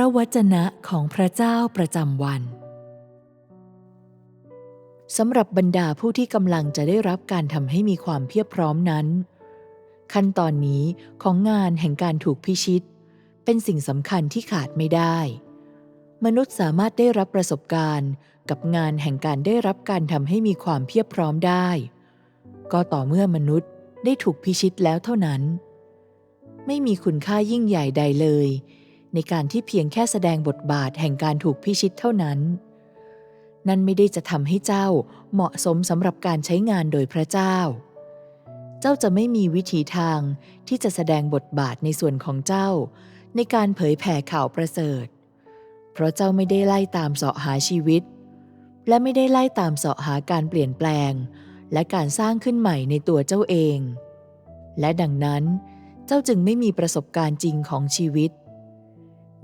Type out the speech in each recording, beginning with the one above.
ระวจนะของพระเจ้าประจำวันสำหรับบรรดาผู้ที่กำลังจะได้รับการทำให้มีความเพียบพร้อมนั้น ขั้นตอนนี้ของงานแห่งการถูกพิชิต เป็นสิ่งสำคัญที่ขาดไม่ได้ มนุษย์สามารถได้รับประสบการณ์ กับงานแห่งการได้รับการทำให้มีความเพียบพร้อมได้ ก็ต่อเมื่อมนุษย์ได้ถูกพิชิตแล้วเท่านั้น ไม่มีคุณค่ายิ่งใหญ่ใดเลย ในการที่เพียงแค่แสดงบทบาทแห่งการถูกพิชิตเท่านั้น นั่นไม่ได้จะทำให้เจ้าเหมาะสมสำหรับการใช้งานโดยพระเจ้า เจ้าจะไม่มีวิธีทางที่จะแสดงบทบาทในส่วนของเจ้า ในการเผยแผ่ข่าวประเสริฐ เพราะเจ้าไม่ได้ไล่ตามเสาะหาชีวิต และไม่ได้ไล่ตามเสาะหาการเปลี่ยนแปลง และการสร้างขึ้นใหม่ในตัวเจ้าเอง และดังนั้นเจ้าจึงไม่มีประสบการณ์จริงของชีวิต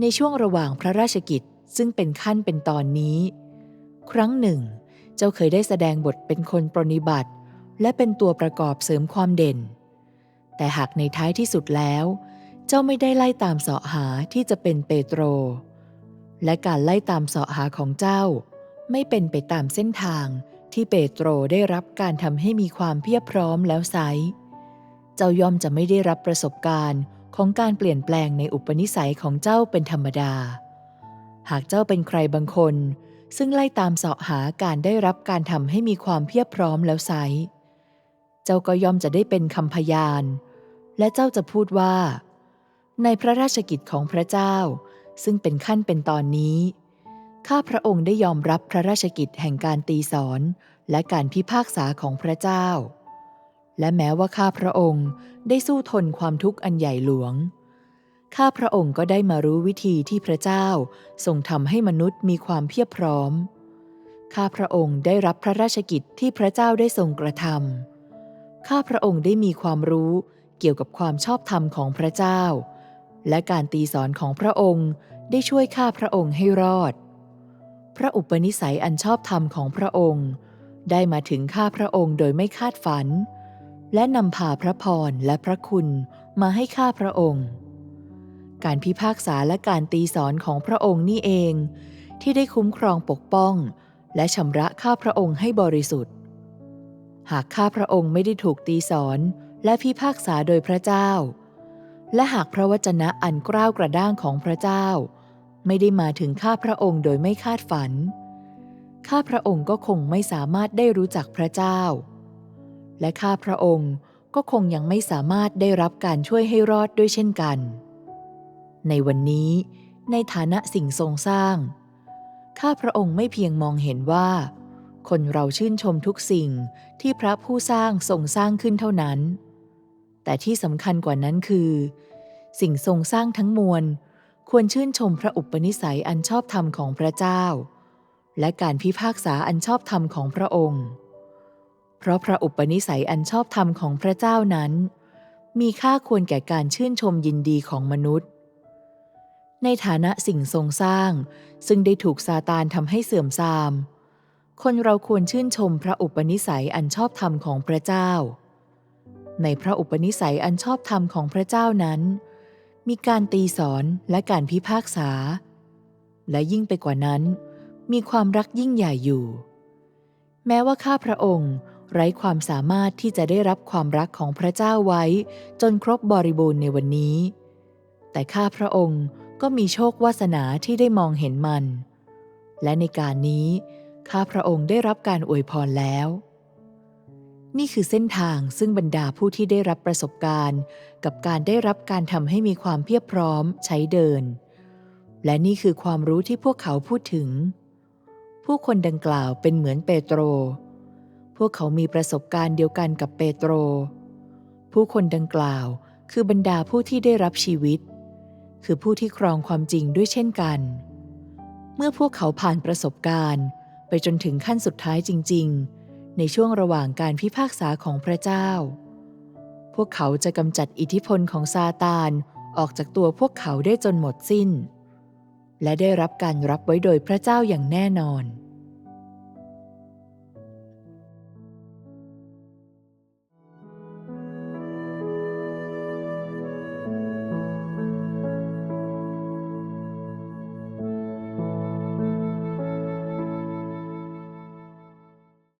ในช่วงระหว่างพระราชกิจซึ่งเป็นขั้นเป็นตอนนี้ ครั้งหนึ่ง เจ้าเคยได้แสดงบทเป็นคนปรนิบัติ และเป็นตัวประกอบเสริมความเด่น แต่หากในท้ายที่สุดแล้ว เจ้าไม่ได้ไล่ตามเสาะหาที่จะเป็นเปโตร และการไล่ตามเสาะหาของเจ้า ไม่เป็นไปตามเส้นทางที่เปโตรได้รับการทำให้มีความเพียบพร้อมแล้วไซเจ้ายอมจะไม่ได้รับประสบการณ์ ของการเปลี่ยนแปลงในอุปนิสัยของเจ้าเป็นธรรมดา หากเจ้าเป็นใครบางคน ซึ่งไล่ตามเสาะหาการได้รับการทำให้มีความเพียบพร้อมแล้วไซเจ้าก็ย่อมจะได้เป็นคำพยาน และเจ้าจะพูดว่า ในพระราชกิจของพระเจ้า ซึ่งเป็นขั้นเป็นตอนนี้ ข้าพระองค์ได้ยอมรับพระราชกิจแห่งการตีสอนและการพิพากษาของพระเจ้า และแม้ว่าข้าพระองค์ได้สู้ทนความทุกข์อันใหญ่หลวง ข้าพระองค์ก็ได้มารู้วิธีที่พระเจ้าทรงทำให้มนุษย์มีความเพียบพร้อม ข้าพระองค์ได้รับพระราชกิจที่พระเจ้าได้ทรงกระทำข้าพระองค์ได้มีความรู้เกี่ยวกับความชอบธรรมของพระเจ้า และการตีสอนของพระองค์ได้ช่วยข้าพระองค์ให้รอด พระอุปนิสัยอันชอบธรรมของพระองค์ ได้มาถึงข้าพระองค์โดยไม่คาดฝัน และนำพาพระพรและพระคุณมาให้ข้าพระองค์ การพิพากษาและการตีสอนของพระองค์นี่เอง ที่ได้คุ้มครองปกป้อง และชำระข้าพระองค์ให้บริสุทธิ์ หากข้าพระองค์ไม่ได้ถูกตีสอนและพิพากษาโดยพระเจ้า และหากพระวจนะอันกล้าวกระด้างของพระเจ้า ไม่ได้มาถึงข้าพระองค์โดยไม่คาดฝัน ข้าพระองค์ก็คงไม่สามารถได้รู้จักพระเจ้า และข้าพระองค์ก็คงยังไม่สามารถได้รับการช่วยให้รอดด้วยเช่นกัน ในวันนี้ในฐานะสิ่งทรงสร้าง ข้าพระองค์ไม่เพียงมองเห็นว่า คนเราชื่นชมทุกสิ่งที่พระผู้สร้างทรงสร้างขึ้นเท่านั้น แต่ที่สำคัญกว่านั้นคือ สิ่งทรงสร้างทั้งมวล ควรชื่นชมพระอุปนิสัยอันชอบธรรมของพระเจ้า และการพิพากษาอันชอบธรรมของพระองค์ เพราะพระอุปนิสัยอันชอบธรรมของพระเจ้านั้น มีค่าควรแก่การชื่นชมยินดีของมนุษย์ ในฐานะสิ่งทรงสร้าง ซึ่งได้ถูกซาตานทำให้เสื่อมทราม คนเราควรชื่นชมพระอุปนิสัยอันชอบธรรมของพระเจ้า ในพระอุปนิสัยอันชอบธรรมของพระเจ้านั้น มีการตีสอนและการพิพากษา และยิ่งไปกว่านั้น มีความรักยิ่งใหญ่อยู่ แม้ว่าข้าพระองค์ ไร้ความสามารถที่จะได้รับความรักของพระเจ้าไว้ จนครบบริบูรณ์ในวันนี้ แต่ข้าพระองค์ก็มีโชควาสนาที่ได้มองเห็นมัน และในการนี้ข้าพระองค์ได้รับการอวยพรแล้ว นี่คือเส้นทางซึ่งบรรดาผู้ที่ได้รับประสบการณ์ กับการได้รับการทำให้มีความเพียบพร้อมใช้เดิน และนี่คือความรู้ที่พวกเขาพูดถึง ผู้คนดังกล่าวเป็นเหมือนเปโตร วกเขามีประสบการณ์เดียวกันกับเปโตร ผู้คนดังกล่าวคือบรรดาผู้ที่ได้รับชีวิต คือผู้ที่ครองความจริงด้วยเช่นกัน เมื่อพวกเขาผ่านประสบการณ์ ไปจนถึงขั้นสุดท้ายจริง ๆ ในช่วงระหว่างการพิพากษาของพระเจ้า พวกเขาจะกำจัดอิทธิพลของซาตานออกจากตัวพวกเขาได้จนหมดสิ้น และได้รับการรับไว้โดยพระเจ้าอย่างแน่นอน